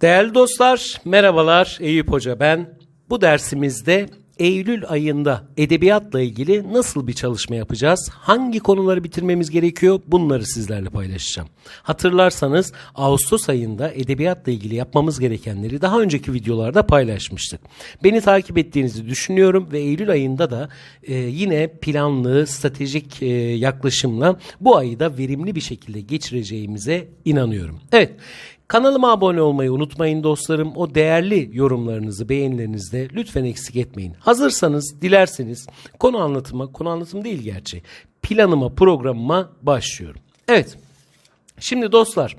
Değerli dostlar, merhabalar. Eyüp Hoca ben. Bu dersimizde Eylül ayında edebiyatla ilgili nasıl bir çalışma yapacağız? Hangi konuları bitirmemiz gerekiyor? Bunları sizlerle paylaşacağım. Hatırlarsanız Ağustos ayında edebiyatla ilgili yapmamız gerekenleri daha önceki videolarda paylaşmıştık. Beni takip ettiğinizi düşünüyorum ve Eylül ayında da e, yine planlı, stratejik e, yaklaşımla bu ayı da verimli bir şekilde geçireceğimize inanıyorum. Evet. Kanalıma abone olmayı unutmayın dostlarım. O değerli yorumlarınızı, beğenilerinizi de lütfen eksik etmeyin. Hazırsanız, dilerseniz konu anlatıma, konu anlatım değil gerçi, planıma, programıma başlıyorum. Evet, şimdi dostlar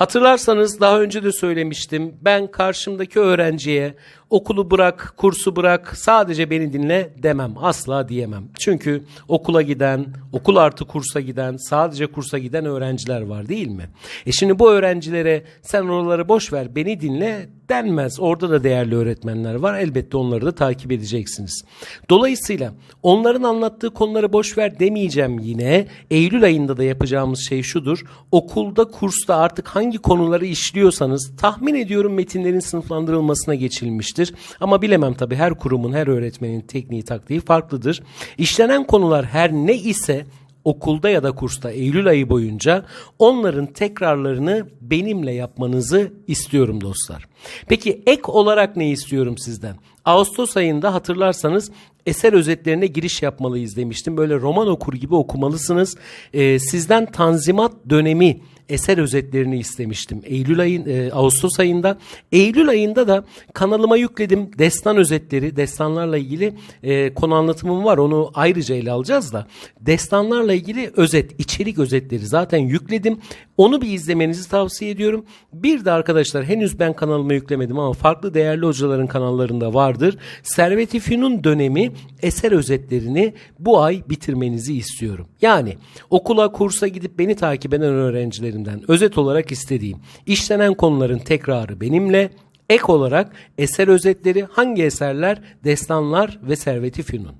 hatırlarsanız daha önce de söylemiştim. Ben karşımdaki öğrenciye okulu bırak, kursu bırak, sadece beni dinle demem. Asla diyemem. Çünkü okula giden, okul artı kursa giden, sadece kursa giden öğrenciler var değil mi? E şimdi bu öğrencilere sen oraları boş ver, beni dinle denmez. Orada da değerli öğretmenler var. Elbette onları da takip edeceksiniz. Dolayısıyla onların anlattığı konuları boş ver demeyeceğim yine. Eylül ayında da yapacağımız şey şudur. Okulda, kursta artık hangi konuları işliyorsanız tahmin ediyorum metinlerin sınıflandırılmasına geçilmiştir. Ama bilemem tabii her kurumun, her öğretmenin tekniği, taktiği farklıdır. İşlenen konular her ne ise okulda ya da kursta Eylül ayı boyunca onların tekrarlarını benimle yapmanızı istiyorum dostlar. Peki ek olarak ne istiyorum sizden? Ağustos ayında hatırlarsanız eser özetlerine giriş yapmalıyız demiştim. Böyle roman okur gibi okumalısınız. Ee, sizden Tanzimat dönemi eser özetlerini istemiştim. Eylül ayın e, Ağustos ayında. Eylül ayında da kanalıma yükledim destan özetleri, destanlarla ilgili e, konu anlatımım var. Onu ayrıca ele alacağız da. Destanlarla ilgili özet, içerik özetleri zaten yükledim. Onu bir izlemenizi tavsiye ediyorum. Bir de arkadaşlar henüz ben kanalıma yüklemedim ama farklı değerli hocaların kanallarında vardır. Servet-i Fünun dönemi eser özetlerini bu ay bitirmenizi istiyorum. Yani okula, kursa gidip beni takip eden öğrencilerimden özet olarak istediğim işlenen konuların tekrarı benimle ek olarak eser özetleri hangi eserler, destanlar ve Servet-i Fünun.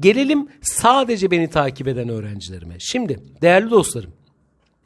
Gelelim sadece beni takip eden öğrencilerime. Şimdi değerli dostlarım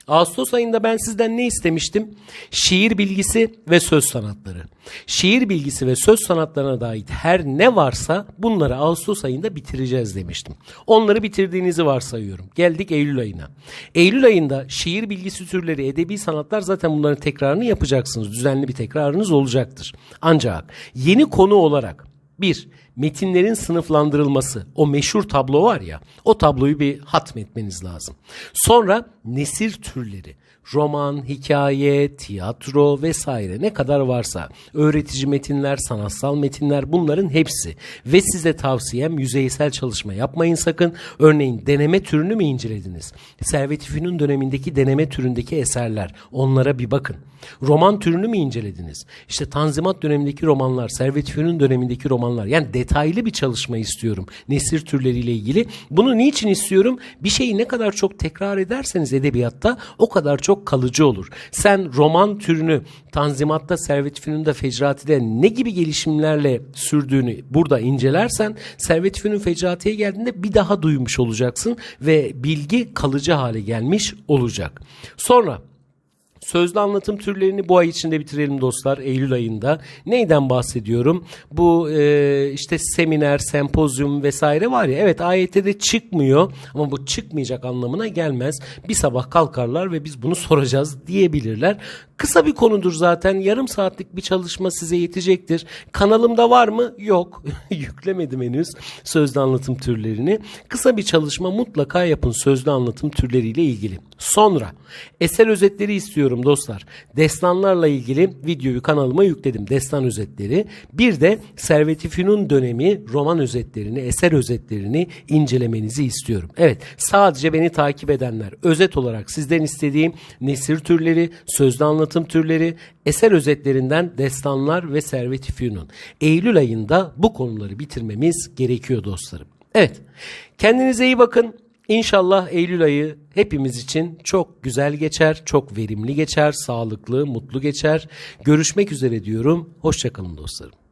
Ağustos ayında ben sizden ne istemiştim? Şiir bilgisi ve söz sanatları. Şiir bilgisi ve söz sanatlarına dair her ne varsa bunları Ağustos ayında bitireceğiz demiştim. Onları bitirdiğinizi varsayıyorum. Geldik Eylül ayına. Eylül ayında şiir bilgisi türleri, edebi sanatlar zaten bunların tekrarını yapacaksınız. Düzenli bir tekrarınız olacaktır. Ancak yeni konu olarak bir, metinlerin sınıflandırılması. O meşhur tablo var ya, o tabloyu bir hatmetmeniz lazım. Sonra nesir türleri. Roman, hikaye, tiyatro vesaire ne kadar varsa öğretici metinler, sanatsal metinler bunların hepsi. Ve size tavsiyem yüzeysel çalışma yapmayın sakın. Örneğin deneme türünü mü incelediniz? Servet-i Fünun dönemindeki deneme türündeki eserler onlara bir bakın. Roman türünü mü incelediniz? İşte Tanzimat dönemindeki romanlar, Servet-i Fünun dönemindeki romanlar. Yani detaylı bir çalışma istiyorum nesir türleriyle ilgili. Bunu niçin istiyorum? Bir şeyi ne kadar çok tekrar ederseniz edebiyatta o kadar çok kalıcı olur. Sen roman türünü Tanzimat'ta, Servet-i Fünun'da, Fecrati'de ne gibi gelişimlerle sürdüğünü burada incelersen Servet-i Fünun Fecrati'ye geldiğinde bir daha duymuş olacaksın ve bilgi kalıcı hale gelmiş olacak. Sonra Sözlü anlatım türlerini bu ay içinde bitirelim dostlar Eylül ayında. Neyden bahsediyorum? Bu e, işte seminer, sempozyum vesaire var ya evet ayette de çıkmıyor ama bu çıkmayacak anlamına gelmez. Bir sabah kalkarlar ve biz bunu soracağız diyebilirler. Kısa bir konudur zaten. Yarım saatlik bir çalışma size yetecektir. Kanalımda var mı? Yok. Yüklemedim henüz sözlü anlatım türlerini. Kısa bir çalışma mutlaka yapın sözlü anlatım türleriyle ilgili. Sonra eser özetleri istiyorum dostlar. Destanlarla ilgili videoyu kanalıma yükledim. Destan özetleri. Bir de Servet-i Fünun dönemi roman özetlerini, eser özetlerini incelemenizi istiyorum. Evet sadece beni takip edenler özet olarak sizden istediğim nesir türleri, sözlü anlatım türleri, eser özetlerinden destanlar ve Servet-i Fünun. Eylül ayında bu konuları bitirmemiz gerekiyor dostlarım. Evet kendinize iyi bakın. İnşallah Eylül ayı hepimiz için çok güzel geçer, çok verimli geçer, sağlıklı, mutlu geçer. Görüşmek üzere diyorum. Hoşçakalın dostlarım.